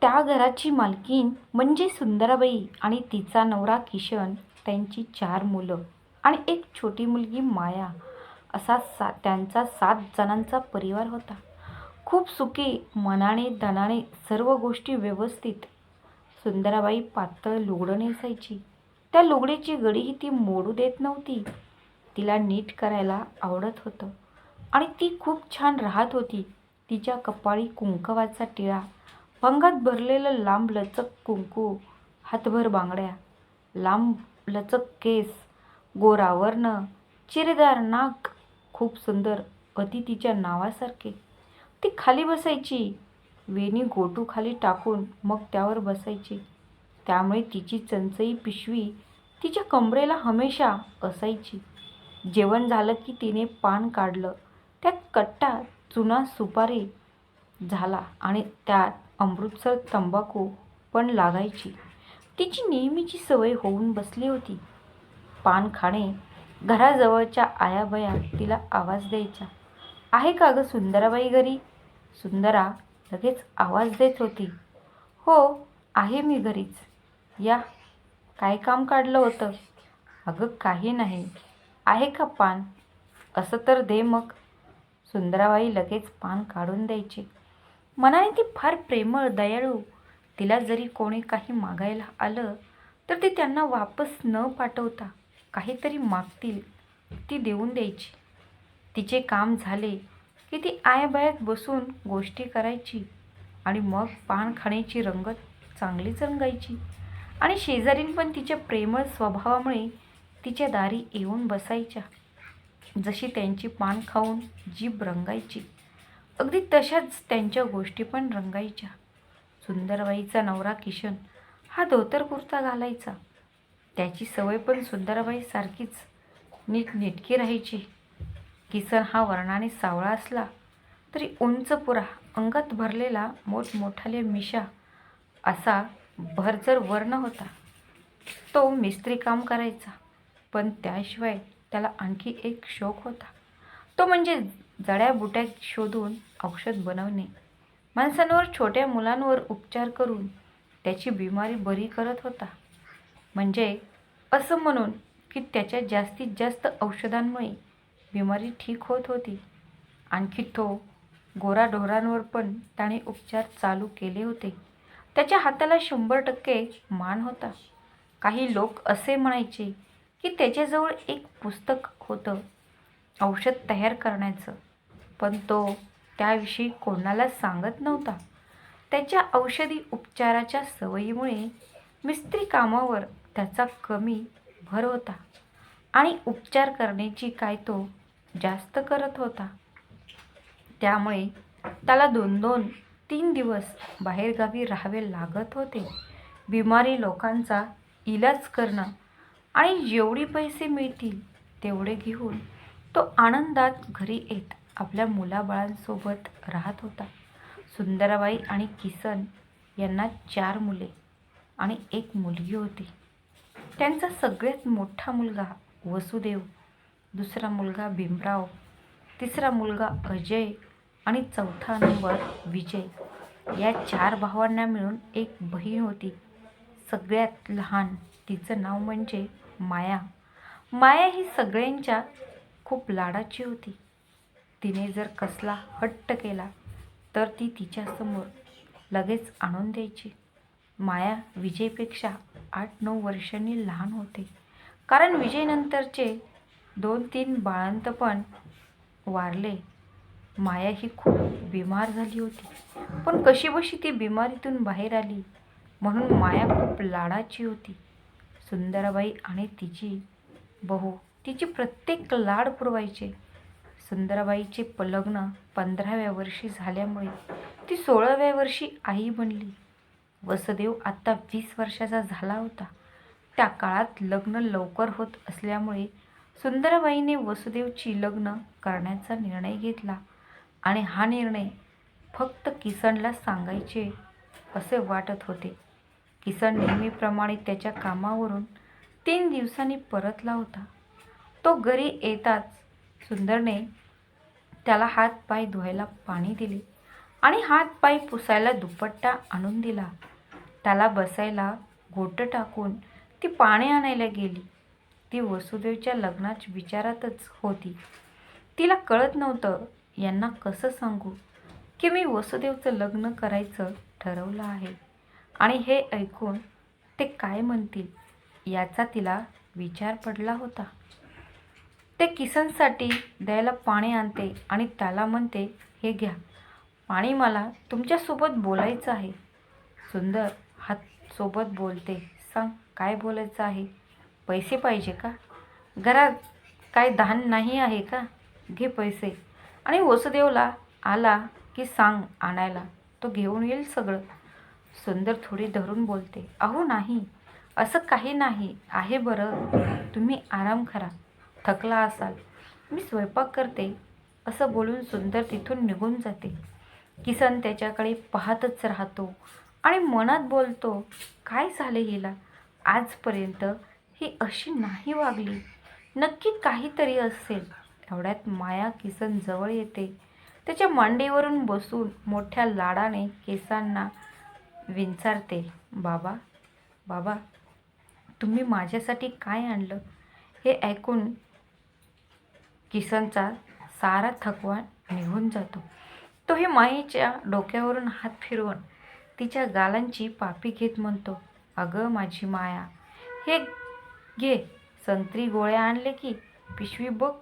त्या घराची मालकीण म्हणजे सुंदराबाई आणि तिचा नवरा किशन त्यांची चार मुलं आणि एक छोटी मुलगी माया असा सा त्यांचा सात जणांचा परिवार होता. खूप सुखी मनाने धनाने सर्व गोष्टी व्यवस्थित. सुंदराबाई पातळ लुगडं नेसायची. त्या लुगडीची गडीही ती मोडू देत नव्हती. तिला नीट करायला आवडत होतं आणि ती खूप छान राहत होती. तिच्या कपाळी कुंकवाचा टिळा भंगात भरलेलं लांब लचक कुंकू हातभर बांगड्या लांब लचक केस गोरावर्ण चिरेदार नाक खूप सुंदर अति तिच्या नावासारखे. ती खाली बसायची वेणी गोटू खाली टाकून मग त्यावर बसायची. त्यामुळे तिची चंचई पिशवी तिच्या कमरेला हमेशा असायची. जेवण झालं की तिने पान काढलं. त्यात कट्टा चुना सुपारी झाला आणि त्यात अमृतसर तंबाखू पण लागायची. तिची नेहमीची सवय होऊन बसली होती. पान खाणे घराजवळच्या आयाबया तिला आवाज द्यायच्या. आहे का गं सुंदराबाई घरी? सुंदरा लगेच आवाज देत होती. हो आहे मी घरीच. या काय काम काढलं होतं? अगं काही नाही. आहे का पान? असं तर दे मग. सुंदराबाई लगेच पान काढून द्यायची. मनाने ती फार प्रेमळ दयाळू. तिला जरी कोणी काही मागायला आलं तर ते त्यांना वापस न पाठवता काहीतरी मागतील ती देऊन द्यायची. तिचे काम झाले की ती आयाबायात बसून गोष्टी करायची आणि मग पान खाण्याची रंगत चांगलीच रंगायची. आणि शेजारीन पण तिच्या प्रेमळ स्वभावामुळे तिच्या दारी येऊन बसायच्या जशी त्यांची पान खाऊन जीभ रंगायची. अगदी तशाच त्यांच्या गोष्टी पण रंगायच्या. सुंदरबाईचा नवरा किशन हा धोतर कुर्ता घालायचा. त्याची सवय पण सुंदरबाई सारखीच. नीट नेटकी राहायची. किसन हा वर्णाने सावळा असला तरी उंच पुरा अंगात भरलेला मोठमोठाले मिशा असा भरजर वर्ण होता. तो मिस्त्री काम करायचा पण त्याशिवाय त्याला आणखी एक शौक होता. तो म्हणजे जड्या बुट्या शोधून औषध बनवणे. माणसांवर छोट्या मुलांवर उपचार करून त्याची बिमारी बरी करत होता. म्हणजे असं म्हणून की त्याच्या जास्तीत जास्त औषधांमुळे बिमारी ठीक होत होती. आणखी तो गोराढोरांवर पण त्याने उपचार चालू केले होते. त्याच्या हाताला शंभर टक्के मान होता. काही लोक असे म्हणायचे की त्याच्याजवळ एक पुस्तक होतं औषध तयार करण्याचं. पण तो त्याविषयी कोणाला सांगत नव्हता. त्याच्या औषधी उपचाराच्या सवयीमुळे मिस्त्री कामावर त्याचा कमी भर होता आणि उपचार करण्याची काय तो जास्त करत होता. त्यामुळे त्याला दोन दोन तीन दिवस बाहेरगावी राहावे लागत होते. बिमारी लोकांचा इलाज करणं आणि जेवढे पैसे मिळतील तेवढे घेऊन तो आनंदात घरी येत आपल्या मुलाबाळांसोबत राहत होता. सुंदराबाई आणि किसन यांना चार मुले आणि एक मुलगी होती. त्यांचा सगळ्यात मोठा मुलगा वसुदेव दुसरा मुलगा भीमराव तिसरा मुलगा अजय आणि चौथा नंबर विजय. या चार भावांना मिळून एक बहीण होती. सगळ्यात लहान तिचं नाव म्हणजे माया. माया ही सगळ्यांच्या खूप लाडाची होती. तिने जर कसला हट्ट केला तर ती तिच्यासमोर लगेच आणून द्यायची. माया विजयपेक्षा आठ नऊ वर्षांनी लहान होते. कारण विजयनंतरचे दोन तीन बाळंतपण वारले. माया ही खूप बिमार झाली होती. पण कशीबशी ती बिमारीतून बाहेर आली म्हणून माया खूप लाडाची होती. सुंदराबाई आणि तिची बहू तिची प्रत्येक लाड पुरवायचे. सुंदराबाईचे लग्न पंधराव्या वर्षी झाल्यामुळे ती सोळाव्या वर्षी आई बनली. वसुदेव आत्ता वीस वर्षाचा झाला होता. त्या काळात लग्न लवकर होत असल्यामुळे सुंदराबाईने वसुदेवची लग्न करण्याचा निर्णय घेतला आणि हा निर्णय फक्त किसनला सांगायचे असे वाटत होते. किसन नेहमीप्रमाणे त्याच्या कामावरून तीन दिवसांनी परतला होता. तो घरी येताच सुंदरने त्याला हात पाय धुवायला पाणी दिले आणि हात पाय पुसायला दुपट्टा आणून दिला. त्याला बसायला गोटं टाकून ती पाणी आणायला गेली. ती वसुदेवच्या लग्नाच्या विचारातच होती. तिला कळत नव्हतं यांना कसं सांगू? की मी वसुदेवचं लग्न करायचं ठरवलं आहे. आणि हे ऐकून ते काय म्हणतील याचा तिला विचार पडला होता. ते किसनसाठी द्यायला पाणी आणते आणि त्याला म्हणते हे घ्या. पाणी मला तुमच्यासोबत बोलायचं आहे. सुंदर हात सोबत बोलते सांग काय बोलायचं आहे? पैसे पाहिजे का? घरात काय धान नाही आहे का? घे पैसे. आणि वसुदेवला आला की सांग आणायला. तो घेऊन येईल सगळं. सुंदर थोडी धरून बोलते अहो नाही. असं काही नाही. आहे बरं. तुम्ही आराम करा. थकला असाल मी स्वयंपाक करते असं बोलून सुंदर तिथून निघून जाते. किसन त्याच्याकडे पाहतच राहतो आणि मनात बोलतो काय झाले हिला? आजपर्यंत ही अशी नाही वागली. नक्की काहीतरी असेल. एवढ्यात माया किसन जवळ येते. त्याच्या मांडीवरून बसून मोठ्या लाडाने केसांना विंचारते बाबा बाबा तुम्ही माझ्यासाठी काय आणलं? हे ऐकून किसनचा सारा थकवा निघून जातो. तो हे माईच्या डोक्यावरून हात फिरवून तिच्या गालांची पापी घेत म्हणतो अगं माझी माया हे घे संत्री गोळ्या आणले की पिशवी बघ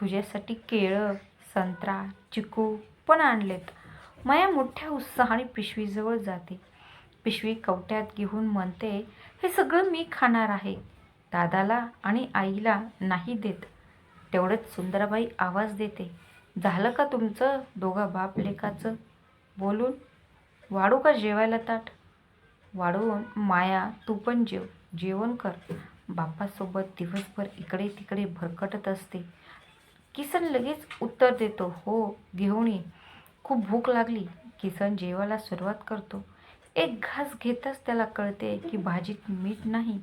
तुझ्यासाठी केळं संत्रा चिकू पण आणलेत. माया मोठ्या उत्साहाने पिशवीजवळ जाते. पिशवी कवट्यात घेऊन म्हणते हे सगळं मी खाणार आहे. दादाला आणि आईला नाही देत. तेवढंच सुंदराबाई आवाज देते. झालं का तुमचं दोघा बाप लेकाचं? बोलून वाढू का जेवायला ताट? वाढवून माया तू पण जेव जेवण कर. बापासोबत दिवसभर इकडे तिकडे भरकटत असते. किसन लगेच उत्तर देतो हो घेऊन ये. खूप भूक लागली. किसन जेवायला सुरुवात करतो. एक घास घेताच त्याला कळते की भाजीत मीठ नाही.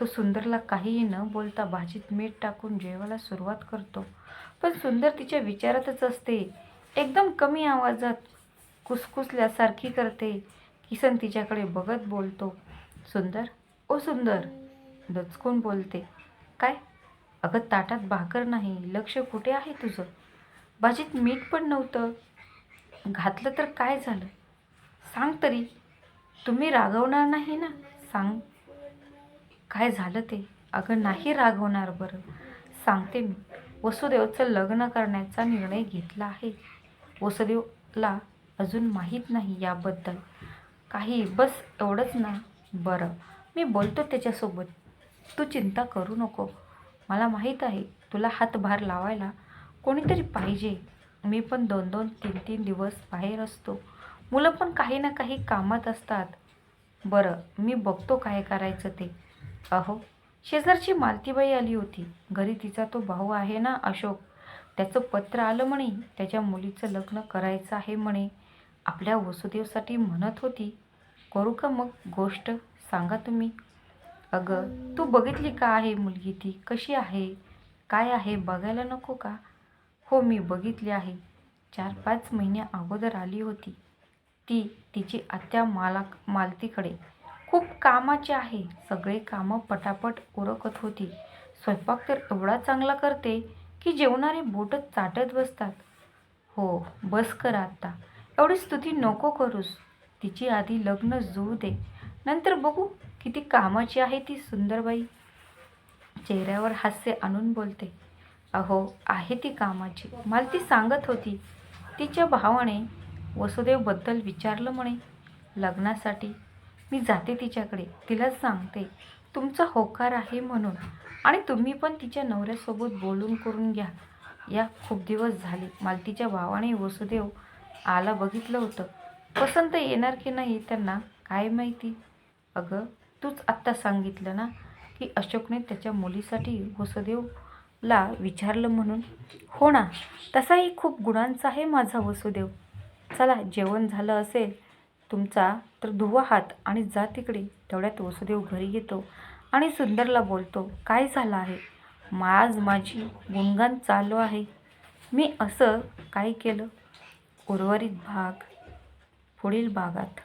तो सुंदरला काहीही न बोलता भाजीत मीठ टाकून जेवायला सुरुवात करतो. पण सुंदर तिच्या विचारातच असते. एकदम कमी आवाजात कुसकुसल्यासारखी करते. किसन तिच्याकडे बघत बोलतो. सुंदर ओ सुंदर दचकून बोलते. काय? अगं ताटात भाकर नाही. लक्ष कुठे आहे तुझं? भाजीत मीठ पण नव्हतं. घातलं तर काय झालं? सांग तरी. तुम्ही रागवणार नाही ना? सांग. काय झालं ते? अगं नाही राग होणार बरं. सांगते मी. वसुदेवचं लग्न करण्याचा निर्णय घेतला आहे. वसुदेवला अजून माहीत नाही याबद्दल. काही बस एवढंच ना? बरं. मी बोलतो त्याच्यासोबत. तू चिंता करू नको. मला माहीत आहे तुला हातभार लावायला कोणीतरी पाहिजे. मी पण दोन दोन तीन तीन दिवस बाहेर असतो. मुलं पण काही ना काही कामात असतात. बरं मी बघतो काय करायचं ते. अहो शेजारची मालतीबाई आली होती. घरी तिचा तो भाऊ आहे ना अशोक? त्याचं पत्र आलं म्हणे त्याच्या मुलीचं लग्न करायचं आहे म्हणे. आपल्या वसुदेवसाठी म्हणत होती. करू का मग गोष्ट? सांगा तुम्ही. अगं तू बघितली का आहे मुलगी ती? कशी आहे? काय आहे? बघायला नको का? हो मी बघितली आहे. चार पाच महिन्या अगोदर आली होती. ती तिची आत्या माला मालतीकडे. खूप कामाची आहे. सगळे कामं पटापट उरकत होती. स्वयंपाक तर एवढा चांगला करते की जेवणारे बोटं चाटत बसतात. हो बस कर आत्ता एवढी स्तुती नको करूस. तिची आधी लग्न जुळू दे. नंतर बघू किती कामाची आहे ती सुंदरबाई. चेहऱ्यावर हास्य आणून बोलते. अहो आहे ती कामाची. मला ती सांगत होती. तिच्या भावाने वसुदेवबद्दल विचारलं म्हणे. लग्नासाठी मी जाते तिच्याकडे. तिला सांगते तुमचा होकार आहे म्हणून. आणि तुम्ही पण तिच्या नवऱ्यासोबत बोलून करून घ्या. या खूप दिवस झाले. मालतीच्या भावाने वसुदेव आला बघितलं होतं. पसंत येणार की नाही त्यांना काय माहिती? अगं तूच आत्ता सांगितलं ना की अशोकने त्याच्या मुलीसाठी वसुदेवला विचारलं म्हणून? हो ना तसाही खूप गुणांचा आहे माझा वसुदेव. चला जेवण झालं असेल तुमचा तर धुवा हात आणि जा तिकडे. तेवढ्यात वसुदेव घरी येतो आणि सुंदरला बोलतो काय झालं आहे? आज माझी गुणगान चालू आहे. मी असं काय केलं? उर्वरित भाग पुढील भागात.